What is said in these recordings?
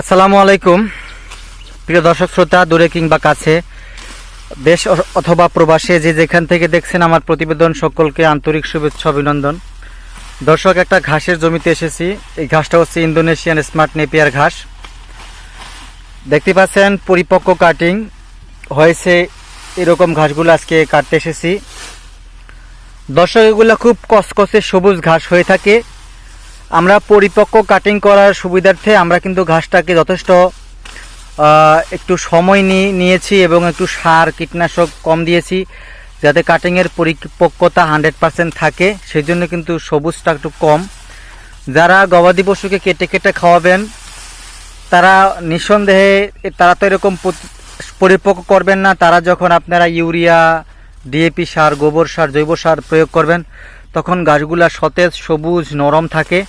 আসসালামু আলাইকুম। প্রিয় দর্শক শ্রোতা, দূরে কিংবা কাছে, দেশ অথবা প্রবাসে, যে যেখান থেকে দেখছেন আমার প্রতিবেদন, সকলকে আন্তরিক শুভেচ্ছা, অভিনন্দন। দর্শক, একটা ঘাসের জমিতে এসেছি। এই ঘাসটা হচ্ছে ইন্দোনেশিয়ান স্মার্ট নেপিয়ার ঘাস। দেখতে পাচ্ছেন, পরিপক্ক কাটিং হয়েছে এরকম ঘাসগুলো আজকে কাটতে এসেছি। দর্শক, এগুলো খুব কসকসে সবুজ ঘাস হয়ে থাকে। আমরা পরিপক্ক কাটিং করার সুবিধার্থে আমরা কিন্তু ঘাসটাকে যথেষ্ট একটু সময় নিয়ে, নিয়েছি এবং একটু সার, কীটনাশক কম দিয়েছি যাতে কাটিংয়ের পরিপক্কতা হান্ড্রেড পার্সেন্ট থাকে। সেই জন্য কিন্তু সবুজটা একটু কম। যারা গবাদি পশুকে কেটে কেটে খাওয়াবেন, তারা নিঃসন্দেহে তারা তো এরকম পরিপক্ক করবেন না। তারা যখন আপনারা ইউরিয়া ডিএপি সার, গোবর সার, জৈব সার প্রয়োগ করবেন, তখন গাছগুলা সতেজ, সবুজ, নরম থাকে।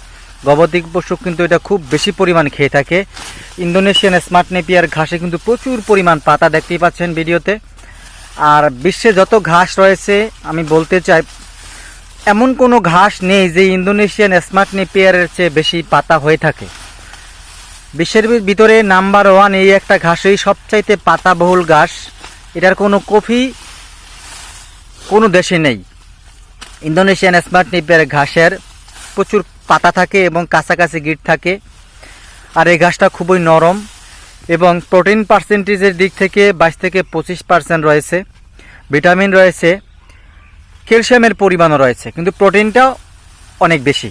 গবাদি পশু কিন্তু এটা খুব বেশি পরিমাণ খেয়ে থাকে। ইন্দোনেশিয়ান স্মার্ট নেপিয়ার ঘাসে কিন্তু প্রচুর পরিমাণ পাতা দেখতেই পাচ্ছেন ভিডিওতে। আর বিশ্বে যত ঘাস রয়েছে, আমি বলতে চাই, এমন কোনো ঘাস নেই যে ইন্দোনেশিয়ান স্মার্ট নেপিয়ারের চেয়ে বেশি পাতা হয়ে থাকে। বিশ্বের ভিতরে নাম্বার ওয়ান এই একটা ঘাসই সবচাইতে পাতাবহুল ঘাস। এটার কোনো কফি কোনো দেশে নেই। ইন্দোনেশিয়ান স্মার্ট নিপের ঘাসের প্রচুর পাতা থাকে এবং কাছাকাছি গিট থাকে। আর এই ঘাসটা খুবই নরম এবং প্রোটিন পার্সেন্টেজের দিক থেকে বাইশ থেকে পঁচিশ পার্সেন্ট রয়েছে। ভিটামিন রয়েছে, ক্যালসিয়ামের পরিমাণও রয়েছে, কিন্তু প্রোটিনটাও অনেক বেশি।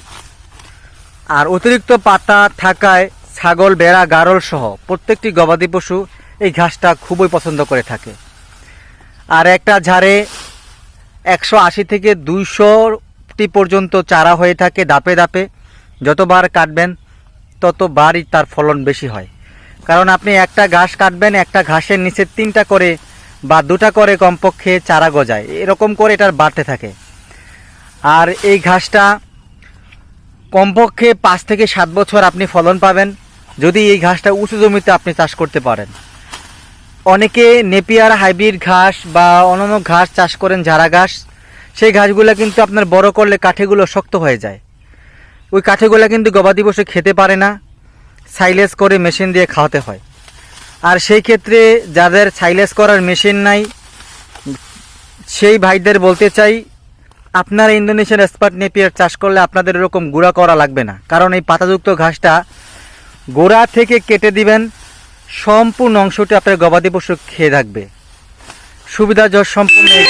আর অতিরিক্ত পাতা থাকায় ছাগল বেড়া গারল সহ প্রত্যেকটি গবাদি পশু এই ঘাসটা খুবই পছন্দ করে থাকে। আর একটা ঝাড়ে একশো আশি থেকে দুইশোটি পর্যন্ত চারা হয়ে থাকে দাপে দাপে যতবার কাটবেন, ততবারই তার ফলন বেশি হয়। কারণ আপনি একটা ঘাস কাটবেন, একটা ঘাসের নিচে তিনটা করে বা দুটা করে কমপক্ষে চারা গজায়। এরকম করে এটার বাড়তে থাকে। আর এই ঘাসটা কমপক্ষে পাঁচ থেকে সাত বছর আপনি ফলন পাবেন, যদি এই ঘাসটা উঁচু জমিতে আপনি চাষ করতে পারেন। অনেকে নেপিয়ার হাইব্রিড ঘাস বা অন্যান্য ঘাস চাষ করেন, ঝাড়া ঘাস। সেই ঘাসগুলো কিন্তু আপনার বড় করলে কাঠিগুলো শক্ত হয়ে যায়। ওই কাঠিগুলো কিন্তু গবাদি পশু খেতে পারে না সাইলেস করে মেশিন দিয়ে খাওয়াতে হয়। আর সেই ক্ষেত্রে যাদের সাইলেস করার মেশিন নাই, সেই ভাইদের বলতে চাই, আপনারা ইন্দোনেশিয়ান এক্সপার্ট নেপিয়ার চাষ করলে আপনাদের এরকম গুঁড়া করা লাগবে না। কারণ এই পাতাযুক্ত ঘাসটা গোড়া থেকে কেটে দিবেন, সম্পূর্ণ অংশটি আপনার গবাদি পশু খেয়ে থাকবে। সুবিধাজনক সম্পূর্ণ এই